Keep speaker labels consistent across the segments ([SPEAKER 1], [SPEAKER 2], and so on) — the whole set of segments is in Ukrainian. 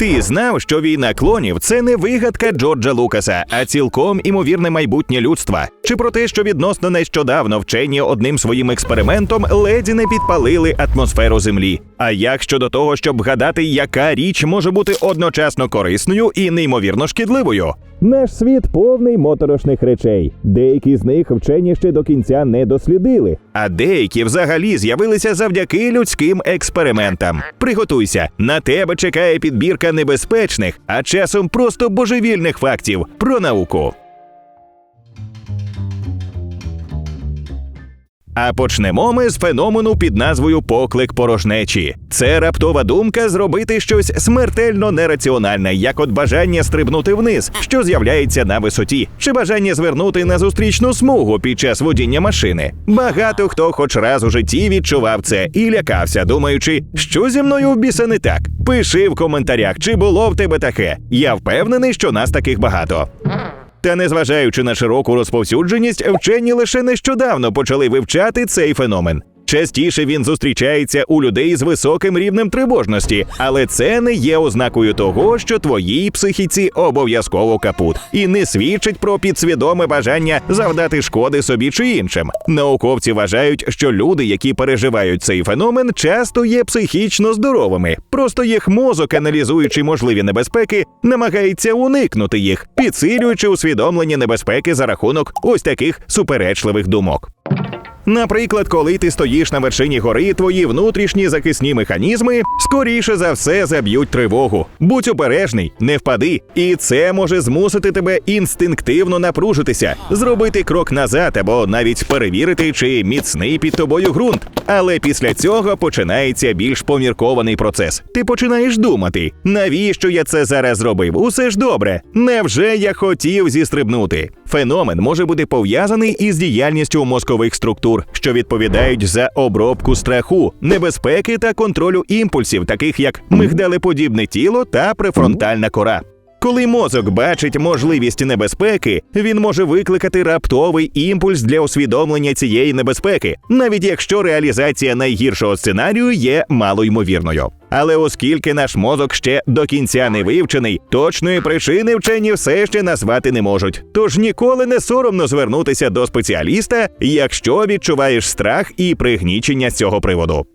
[SPEAKER 1] Ти знав, що війна клонів це не вигадка Джорджа Лукаса, а цілком імовірне майбутнє людства. Чи про те, що відносно нещодавно вчені одним своїм експериментом леді не підпалили атмосферу Землі? А як щодо того, щоб гадати, яка річ може бути одночасно корисною і неймовірно шкідливою? Наш світ повний моторошних речей. Деякі з них вчені ще до кінця не дослідили, а деякі взагалі з'явилися завдяки людським експериментам. Приготуйся, на тебе чекає підбірка небезпечних, а часом просто божевільних фактів про науку. А почнемо ми з феномену під назвою поклик порожнечі. Це раптова думка зробити щось смертельно нераціональне, як от бажання стрибнути вниз, що з'являється на висоті, чи бажання звернути на зустрічну смугу під час водіння машини. Багато хто хоч раз у житті відчував це і лякався, думаючи, що зі мною в біса не так. Пиши в коментарях, чи було в тебе таке. Я впевнений, що нас таких багато. Та незважаючи на широку розповсюдженість, вчені лише нещодавно почали вивчати цей феномен. Частіше він зустрічається у людей з високим рівнем тривожності, але це не є ознакою того, що твоїй психіці обов'язково капут, і не свідчить про підсвідоме бажання завдати шкоди собі чи іншим. Науковці вважають, що люди, які переживають цей феномен, часто є психічно здоровими. Просто їх мозок, аналізуючи можливі небезпеки, намагається уникнути їх, підсилюючи усвідомлення небезпеки за рахунок ось таких суперечливих думок. Наприклад, коли ти стоїш на вершині гори, твої внутрішні захисні механізми скоріше за все заб'ють тривогу. Будь обережний, не впади, і це може змусити тебе інстинктивно напружитися, зробити крок назад або навіть перевірити, чи міцний під тобою ґрунт. Але після цього починається більш поміркований процес. Ти починаєш думати, навіщо я це зараз зробив? Усе ж добре. Невже я хотів зістрибнути? Феномен може бути пов'язаний із діяльністю мозкових структур, що відповідають за обробку страху, небезпеки та контролю імпульсів, таких як мигдалеподібне тіло та префронтальна кора. Коли мозок бачить можливість небезпеки, він може викликати раптовий імпульс для усвідомлення цієї небезпеки, навіть якщо реалізація найгіршого сценарію є малоймовірною. Але оскільки наш мозок ще до кінця не вивчений, точної причини вчені все ще назвати не можуть. Тож ніколи не соромно звернутися до спеціаліста, якщо відчуваєш страх і пригнічення з цього приводу.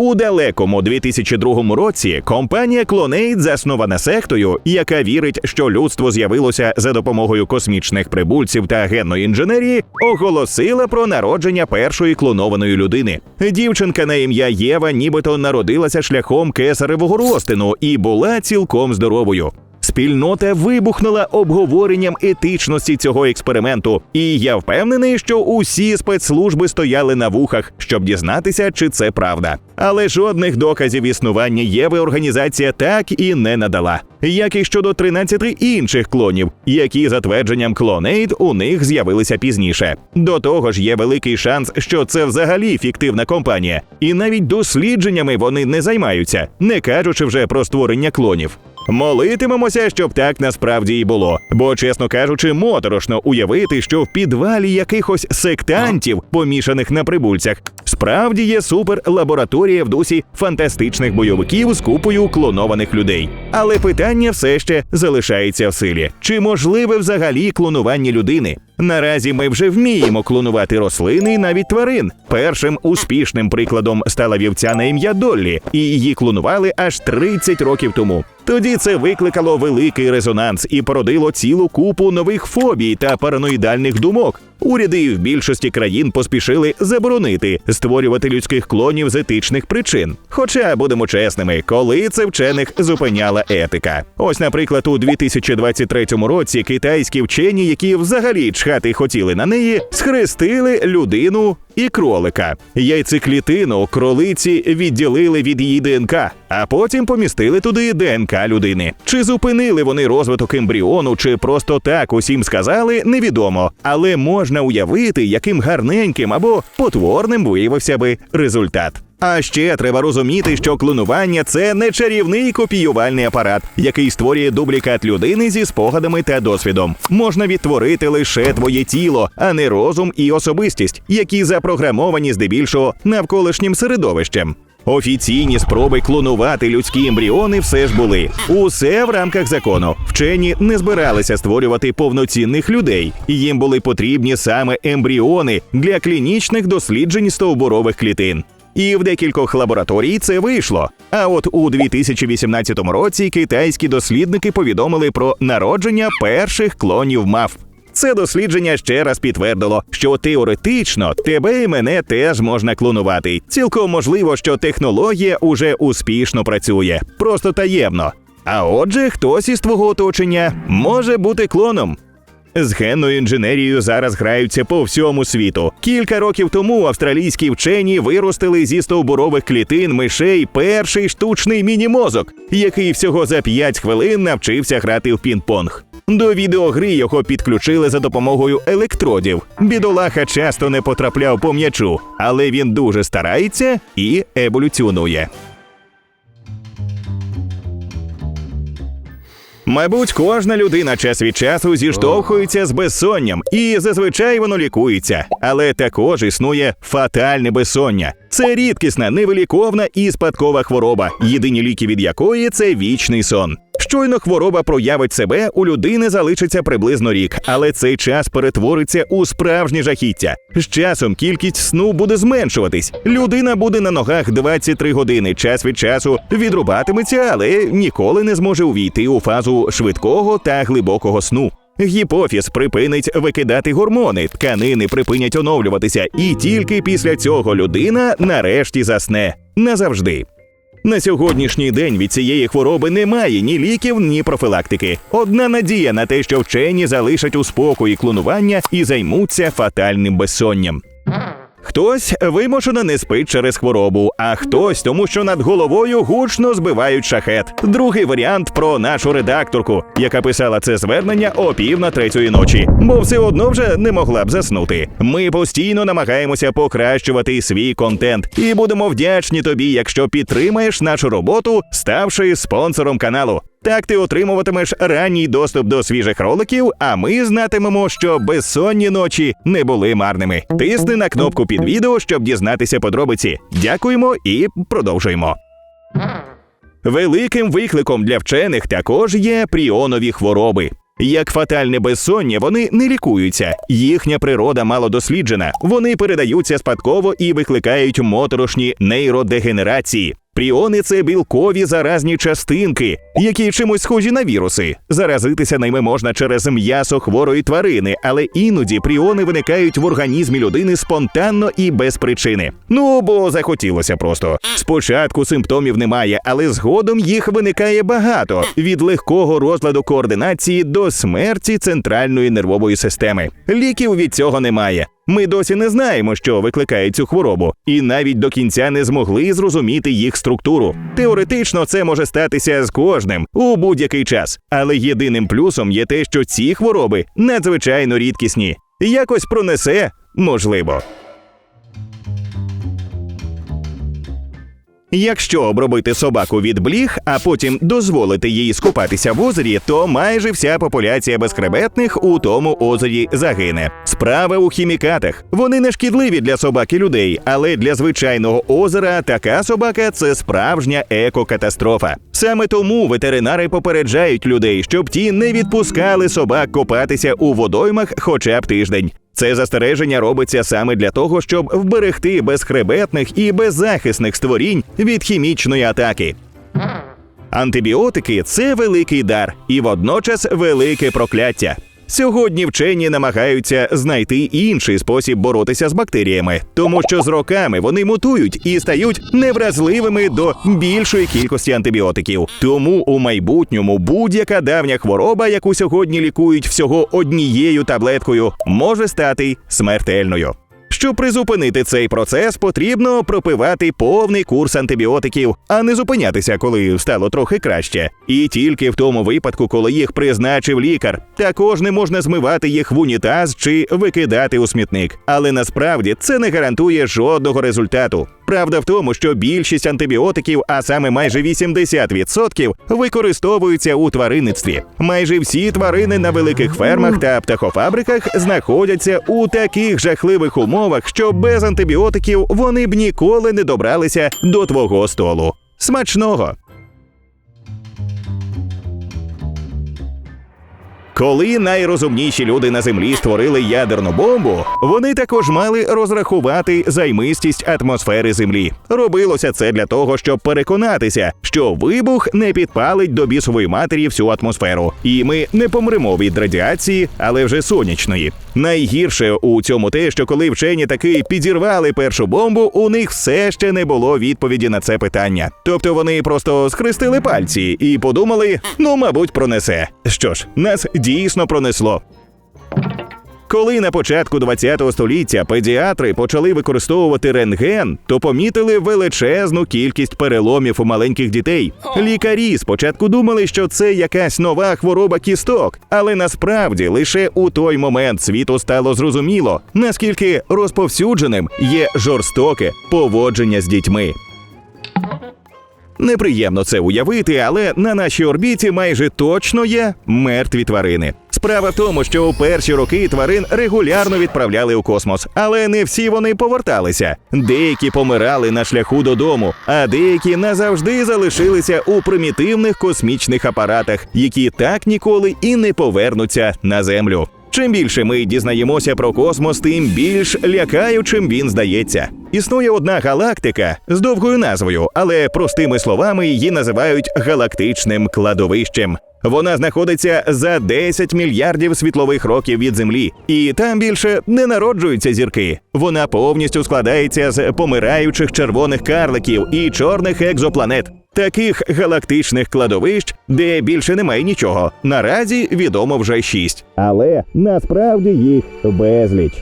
[SPEAKER 1] У далекому 2002 році компанія Clonate, заснована сектою, яка вірить, що людство з'явилося за допомогою космічних прибульців та генної інженерії, оголосила про народження першої клонованої людини. Дівчинка на ім'я Єва, нібито народилася шляхом кесаревого розтину і була цілком здоровою. Спільнота вибухнула обговоренням етичності цього експерименту, і я впевнений, що усі спецслужби стояли на вухах, щоб дізнатися, чи це правда. Але жодних доказів існування Єви організація так і не надала, як і щодо 13 інших клонів, які за твердженням Clonate у них з'явилися пізніше. До того ж, є великий шанс, що це взагалі фіктивна компанія, і навіть дослідженнями вони не займаються, не кажучи вже про створення клонів. Молитимемося, щоб так насправді і було. Бо, чесно кажучи, моторошно уявити, що в підвалі якихось сектантів, помішаних на прибульцях, справді є суперлабораторія в дусі фантастичних бойовиків з купою клонованих людей. Але питання все ще залишається в силі: чи можливе взагалі клонування людини? Наразі ми вже вміємо клонувати рослини і навіть тварин. Першим успішним прикладом стала вівця на ім'я Доллі, і її клонували аж 30 років тому. Тоді це викликало великий резонанс і породило цілу купу нових фобій та параноїдальних думок. Уряди в більшості країн поспішили заборонити створювати людських клонів з етичних причин. Хоча будемо чесними, коли це вчених зупиняла етика. Ось, наприклад, у 2023 році китайські вчені, які взагалі чхати хотіли на неї, схрестили людину і кролика. Яйцеклітину кролиці відділили від її ДНК, а потім помістили туди ДНК людини. Чи зупинили вони розвиток ембріону, чи просто так усім сказали, невідомо. Але можна уявити, яким гарненьким або потворним виявився би результат. А ще треба розуміти, що клонування це не чарівний копіювальний апарат, який створює дублікат людини зі спогадами та досвідом. Можна відтворити лише твоє тіло, а не розум і особистість, які запрограмовані здебільшого навколишнім середовищем. Офіційні спроби клонувати людські ембріони все ж були. Усе в рамках закону. Вчені не збиралися створювати повноцінних людей, і їм були потрібні саме ембріони для клінічних досліджень стовбурових клітин. І в декількох лабораторій це вийшло. А от у 2018 році китайські дослідники повідомили про народження перших клонів мав. Це дослідження ще раз підтвердило, що теоретично тебе і мене теж можна клонувати. Цілком можливо, що технологія уже успішно працює, просто таємно. А отже, хтось із твого оточення може бути клоном. З генною інженерією зараз граються по всьому світу. Кілька років тому австралійські вчені виростили зі стовбурових клітин мишей перший штучний міні-мозок, який всього за 5 хвилин навчився грати в пінг-понг. До відеогри його підключили за допомогою електродів. Бідолаха часто не потрапляв по м'ячу, але він дуже старається і еволюціонує. Мабуть, кожна людина час від часу зіштовхується з безсонням, і зазвичай воно лікується. Але також існує фатальне безсоння. Це рідкісна, невиліковна і спадкова хвороба, єдині ліки від якої це вічний сон. Щойно хвороба проявить себе, у людини залишиться приблизно рік, але цей час перетвориться у справжнє жахіття. З часом кількість сну буде зменшуватись. Людина буде на ногах 23 години. Час від часу відрубатиметься, але ніколи не зможе увійти у фазу швидкого та глибокого сну. Гіпофіз припинить викидати гормони, тканини припинять оновлюватися, і тільки після цього людина нарешті засне назавжди. На сьогоднішній день від цієї хвороби немає ні ліків, ні профілактики. Одна надія на те, що вчені залишать у спокої клонування і займуться фатальним безсонням. Хтось вимушено не спить через хворобу, а хтось тому, що над головою гучно збивають шахет. Другий варіант про нашу редакторку, яка писала це звернення о пів на третьої ночі, бо все одно вже не могла б заснути. Ми постійно намагаємося покращувати свій контент і будемо вдячні тобі, якщо підтримаєш нашу роботу, ставши спонсором каналу. Так ти отримуватимеш ранній доступ до свіжих роликів, а ми знатимемо, що безсонні ночі не були марними. Тисни на кнопку під відео, щоб дізнатися подробиці. Дякуємо і продовжуємо. Великим викликом для вчених також є пріонові хвороби. Як фатальне безсоння, вони не лікуються. Їхня природа мало досліджена. Вони передаються спадково і викликають моторошні нейродегенерації. Пріони це білкові заразні частинки, які чимось схожі на віруси. Заразитися ними можна через м'ясо хворої тварини, але іноді пріони виникають в організмі людини спонтанно і без причини. Ну бо захотілося просто. Спочатку симптомів немає, але згодом їх виникає багато від легкого розладу координації до смерті центральної нервової системи. Ліків від цього немає. Ми досі не знаємо, що викликає цю хворобу, і навіть до кінця не змогли зрозуміти їх структуру. Теоретично це може статися з кожним у будь-який час, але єдиним плюсом є те, що ці хвороби надзвичайно рідкісні. Якось пронесе можливо. Якщо обробити собаку від бліг, а потім дозволити їй скупатися в озері, то майже вся популяція безхребетних у тому озері загине. Справа у хімікатах. Вони не шкідливі для собак і людей, але для звичайного озера така собака це справжня екокатастрофа. Саме тому ветеринари попереджають людей, щоб ті не відпускали собак копатися у водоймах хоча б тиждень. Це застереження робиться саме для того, щоб вберегти безхребетних і беззахисних створінь від хімічної атаки. Антибіотики це великий дар і водночас велике прокляття. Сьогодні вчені намагаються знайти інший спосіб боротися з бактеріями, тому що з роками вони мутують і стають невразливими до більшої кількості антибіотиків. Тому у майбутньому будь-яка давня хвороба, яку сьогодні лікують всього однією таблеткою, може стати смертельною. Щоб призупинити цей процес, потрібно пропивати повний курс антибіотиків, а не зупинятися, коли стало трохи краще. І тільки в тому випадку, коли їх призначив лікар, також не можна змивати їх в унітаз чи викидати у смітник. Але насправді це не гарантує жодного результату. Правда в тому, що більшість антибіотиків, а саме майже 80%, використовуються у тваринництві. Майже всі тварини на великих фермах та птахофабриках знаходяться у таких жахливих умовах, що без антибіотиків вони б ніколи не добралися до твого столу. Смачного! Коли найрозумніші люди на землі створили ядерну бомбу, вони також мали розрахувати займистість атмосфери землі. Робилося це для того, щоб переконатися, що вибух не підпалить до бісової матері всю атмосферу, і ми не помремо від радіації, але вже сонячної. Найгірше у цьому те, що коли вчені таки підірвали першу бомбу, у них все ще не було відповіді на це питання. Тобто вони просто схрестили пальці і подумали: ну, мабуть, пронесе. Що ж, нас дійсно пронесло. Коли на початку ХХ століття педіатри почали використовувати рентген, то помітили величезну кількість переломів у маленьких дітей. Лікарі спочатку думали, що це якась нова хвороба кісток, але насправді лише у той момент світу стало зрозуміло, наскільки розповсюдженим є жорстоке поводження з дітьми. Неприємно це уявити, але на нашій орбіті майже точно є мертві тварини. Справа в тому, що у перші роки тварин регулярно відправляли у космос, але не всі вони поверталися. Деякі помирали на шляху додому, а деякі назавжди залишилися у примітивних космічних апаратах, які так ніколи і не повернуться на землю. Чим більше ми дізнаємося про космос, тим більш лякаючим він здається. Існує одна галактика з довгою назвою, але простими словами її називають галактичним кладовищем. Вона знаходиться за 10 мільярдів світлових років від Землі, і там більше не народжуються зірки. Вона повністю складається з помираючих червоних карликів і чорних екзопланет. Таких галактичних кладовищ, де більше немає нічого. Наразі відомо вже шість. Але насправді їх безліч.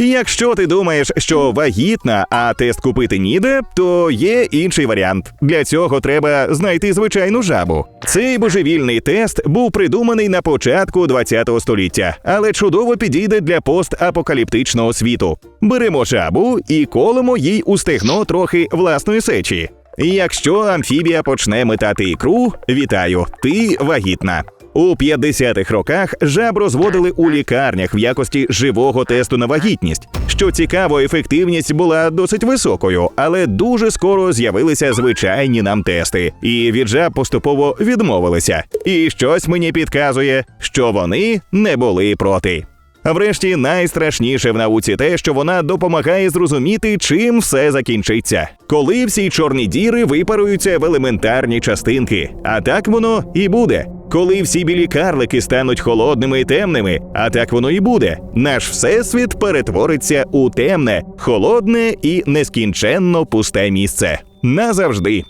[SPEAKER 1] Якщо ти думаєш, що вагітна, а тест купити ніде, то є інший варіант. Для цього треба знайти звичайну жабу. Цей божевільний тест був придуманий на початку ХХ століття, але чудово підійде для постапокаліптичного світу. Беремо жабу і колемо їй у стегно трохи власної сечі. Якщо амфібія почне метати ікру, вітаю, ти вагітна. У 50-х роках жаб розводили у лікарнях в якості живого тесту на вагітність. Що цікаво, ефективність була досить високою, але дуже скоро з'явилися звичайні нам тести, і від жаб поступово відмовилися. І щось мені підказує, що вони не були проти. А врешті найстрашніше в науці те, що вона допомагає зрозуміти, чим все закінчиться, коли всі чорні діри випаруються в елементарні частинки. А так воно і буде. Коли всі білі карлики стануть холодними і темними, а так воно і буде. Наш всесвіт перетвориться у темне, холодне і нескінченно пусте місце. Назавжди.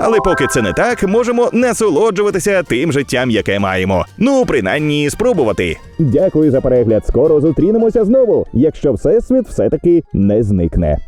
[SPEAKER 1] Але поки це не так, можемо насолоджуватися тим життям, яке маємо. Ну, принаймні, спробувати. Дякую за перегляд. Скоро зустрінемося знову, якщо всесвіт все таки не зникне.